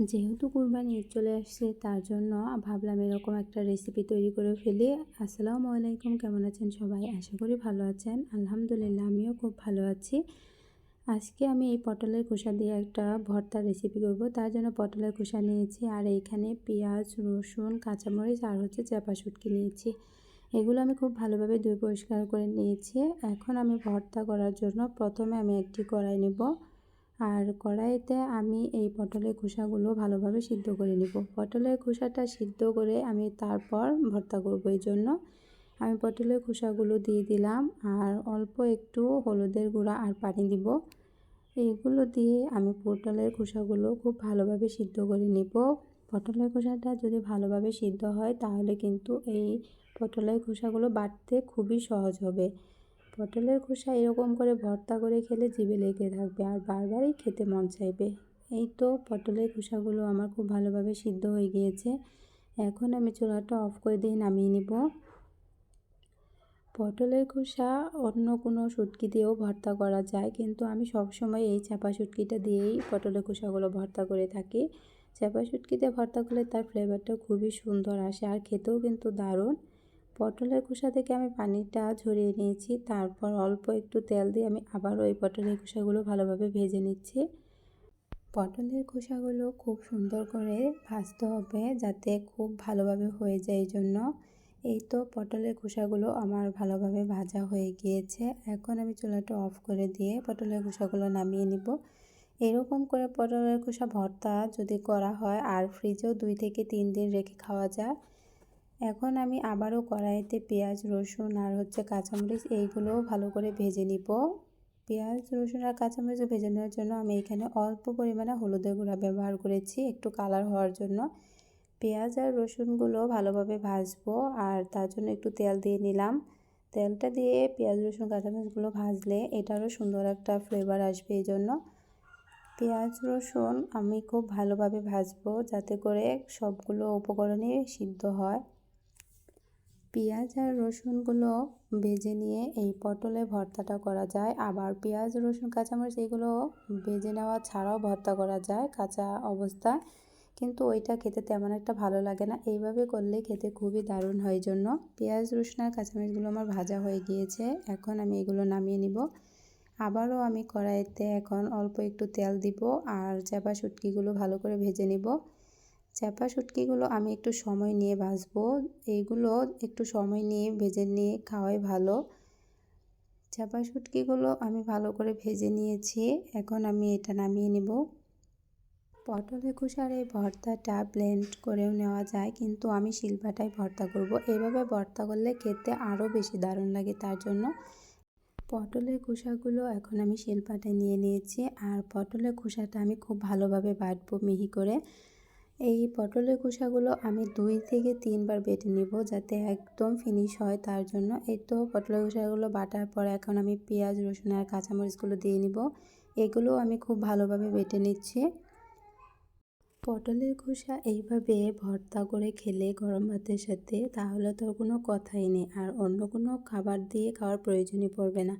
যেহেতু কুরবানি ঈদ চলে আসছে, তার জন্য ভাবলাম এরকম একটা রেসিপি তৈরি করে ফেলি। আসসালামু আলাইকুম, কেমন আছেন সবাই? আশা করি ভালো আছেন। আলহামদুলিল্লাহ, আমিও খুব ভালো আছি। আজকে আমি এই পটলের খোসা দিয়ে একটা ভর্তার রেসিপি করব। তার জন্য পটলের খোসা নিয়েছি আর এইখানে পেঁয়াজ, রসুন, কাঁচামরিচ আর হচ্ছে চাপা শুটকি নিয়েছি। এগুলো আমি খুব ভালোভাবে ধুয়ে পরিষ্কার করে নিয়েছি। এখন আমি ভর্তা করার জন্য প্রথমে আমি একটি কড়াই নেব। আর কড়াইতে আমি এই পটলের খোসাগুলো ভালোভাবে সিদ্ধ করে নিব। পটলের খোসাটা সিদ্ধ করে আমি তারপর ভর্তা করব। এই জন্য আমি পটলের খোসাগুলো দিয়ে দিলাম আর অল্প একটু হলুদের গুঁড়া আর পানি দিব। এইগুলো দিয়ে আমি পটলের খোসাগুলো খুব ভালোভাবে সিদ্ধ করে নিব। পটলের খোসাটা যদি ভালোভাবে সিদ্ধ হয় তাহলে কিন্তু এই পটলের খোসাগুলো বাটতে খুবই সহজ হবে। পটলের খোসা এরকম করে ভর্তা করে খেলে জিভে লেগে থাকবে আর বারবারই খেতে মন চাইবে। এই তো পটলের খোসাগুলো আমার খুব ভালোভাবে সিদ্ধ হয়ে গিয়েছে। এখন আমি চুলাটা অফ করে দিয়ে নামিয়ে নিব। পটলের খোসা অন্য কোনো শুটকি দিয়েও ভর্তা করা যায়, কিন্তু আমি সবসময় এই চাপা শুটকিটা দিয়েই পটলের খোসাগুলো ভর্তা করে থাকি। চাপা শুটকিতে ভর্তা করলে তার ফ্লেভারটা খুবই সুন্দর আসে আর খেতেও কিন্তু দারুণ। পটলের খোসা থেকে আমি পানিটা ঝরিয়ে নিয়েছি। তারপর অল্প একটু তেল দিয়ে আমি আবারও এই পটলের খোসাগুলো ভালোভাবে ভেজে নিচ্ছি। পটলের খোসাগুলো খুব সুন্দর করে ভাজতে হবে যাতে খুব ভালোভাবে হয়ে যায় এই জন্য। এই তো পটলের খোসাগুলো আমার ভালোভাবে ভাজা হয়ে গিয়েছে। এখন আমি চুলাটা অফ করে দিয়ে পটলের খোসাগুলো নামিয়ে নিব। এরকম করে পটলের খোসা ভর্তা যদি করা হয় আর ফ্রিজেও দুই থেকে তিন দিন রেখে খাওয়া যায়। এখন আমি আবারও কড়াইতে পেঁয়াজ, রসুন আর হচ্ছে কাঁচামরিচ এইগুলোও ভালো করে ভেজে নিব। পেঁয়াজ, রসুন আর কাঁচামরিচ ভেজে নেওয়ার জন্য আমি এখানে অল্প পরিমাণে হলুদের গুঁড়া ব্যবহার করেছি একটু কালার হওয়ার জন্য। পেঁয়াজ আর রসুনগুলো ভালোভাবে ভাজবো আর তার জন্য একটু তেল দিয়ে নিলাম। তেলটা দিয়ে পেঁয়াজ, রসুন, কাঁচামরিচগুলো ভাজলে এটারও সুন্দর একটা ফ্লেভার আসবে এই জন্য পেঁয়াজ, রসুন আমি খুব ভালোভাবে ভাজবো যাতে করে সবগুলো উপকরণই সিদ্ধ হয়। পেঁয়াজ আর রসুনগুলো ভেজে নিয়ে এই পটলে ভর্তাটা করা যায়। আবার পেঁয়াজ, রসুন, কাঁচামরিচ এগুলো ভেজে নেওয়া ছাড়াও ভর্তা করা যায় কাঁচা অবস্থায়। কিন্তু ওইটা খেতে তেমন একটা ভালো লাগে না। এইভাবে করলে খেতে খুবই দারুণ হয় জন্য পেঁয়াজ, রসুন আর কাঁচামরিচগুলো আমার ভাজা হয়ে গিয়েছে। এখন আমি এগুলো নামিয়ে নিব। আবারও আমি কড়াইতে এখন অল্প একটু তেল দিব আর চাপা শুটকিগুলো ভালো করে ভেজে নিব। চাপা শুটকিগুলো আমি একটু সময় নিয়ে ভাজবো। এইগুলো একটু সময় নিয়ে ভেজে নিয়ে খাওয়াই ভালো। চাপা শুটকিগুলো আমি ভালো করে ভেজে নিয়েছি। এখন আমি এটা নামিয়ে নেব। পটলের খোসার এই ভর্তাটা ব্লেন্ড করেও নেওয়া যায়, কিন্তু আমি শিলপাটায় ভর্তা করব। এভাবে ভর্তা করলে খেতে আরও বেশি দারুণ লাগে তার জন্য। পটলের খোসাগুলো এখন আমি শিলপাটায় নিয়ে নিয়েছি। আর পটলের খোসাটা আমি খুব ভালোভাবে বাটবো মিহি করে। এই পটলের খোসাগুলো আমি দুই থেকে তিনবার বেটে নিব যাতে একদম ফিনিশ হয়, তার জন্য। এই তো পটলের খোসাগুলো বাটার পর এখন আমি পেঁয়াজ, রসুন আর কাঁচামরিচগুলো দিয়ে নিব। এগুলো আমি খুব ভালোভাবে বেটে নিচ্ছি। পটলের খোসা এইভাবে ভর্তা করে খেলে গরম ভাতের সাথে, তাহলে তো কোনো কথাই নেই। আর অন্য কোনো খাবার দিয়ে খাওয়ার প্রয়োজনই পড়বে না।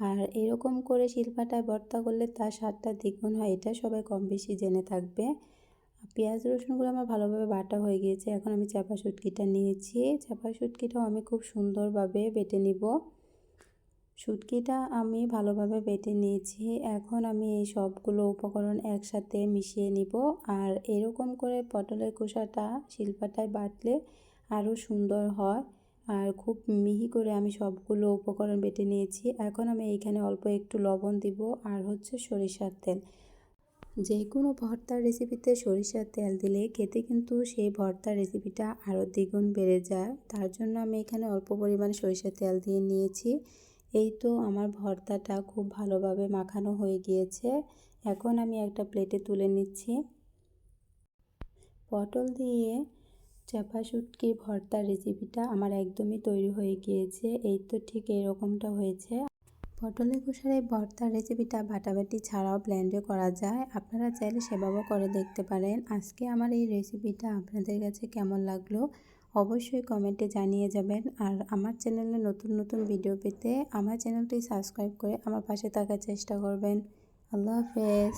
আর এরকম করে শিলপাটায় ভর্তা করলে তার স্বাদটা দ্বিগুণ হয়, এটা সবাই কম বেশি জেনে থাকবে। পেঁয়াজ রসুনগুলো আমার ভালোভাবে বাটা হয়ে গিয়েছে। এখন আমি চাপা শুটকিটা নিয়েছি। চাপা শুটকিটাও আমি খুব সুন্দরভাবে বেটে নিব। শুটকিটা আমি ভালোভাবে বেটে নিয়েছি। এখন আমি এই সবগুলো উপকরণ একসাথে মিশিয়ে নিব। আর এরকম করে পটলের খোসাটা শিল্পাটায় বাটলে আরও সুন্দর হয়। আর খুব মিহি করে আমি সবগুলো উপকরণ বেটে নিয়েছি। এখন আমি এইখানে অল্প একটু লবণ দিব। আর হচ্ছে সরিষার তেল। যে কোনো ভর্তার রেসিপিতে সরিষার তেল দিলে খেতে কিন্তু সেই ভর্তার রেসিপিটা আরও দ্বিগুণ বেড়ে যায়। তার জন্য আমি এখানে অল্প পরিমাণে সরিষার তেল দিয়ে নিয়েছি। এই তো আমার ভর্তাটা খুব ভালোভাবে মাখানো হয়ে গিয়েছে। এখন আমি একটা প্লেটে তুলে নিচ্ছি। পটল দিয়ে চাপা শুটকির ভর্তার রেসিপিটা আমার একদমই তৈরি হয়ে গিয়েছে। এই তো ঠিক এরকমটা হয়েছে। খোসার এই ভর্তার রেসিপিটা বাটাবাটি ছাড়াও ব্ল্যান্ডে করা যায়। আপনারা চাইলে সেভাবেও করে দেখতে পারেন। আজকে আমার এই রেসিপিটা আপনাদের কাছে কেমন লাগল অবশ্যই কমেন্টে জানিয়ে যাবেন। আর আমার চ্যানেলে নতুন নতুন ভিডিও পেতে আমার চ্যানেলটি সাবস্ক্রাইব করে আমার পাশে থাকার চেষ্টা করবেন। আল্লাহ হাফেজ।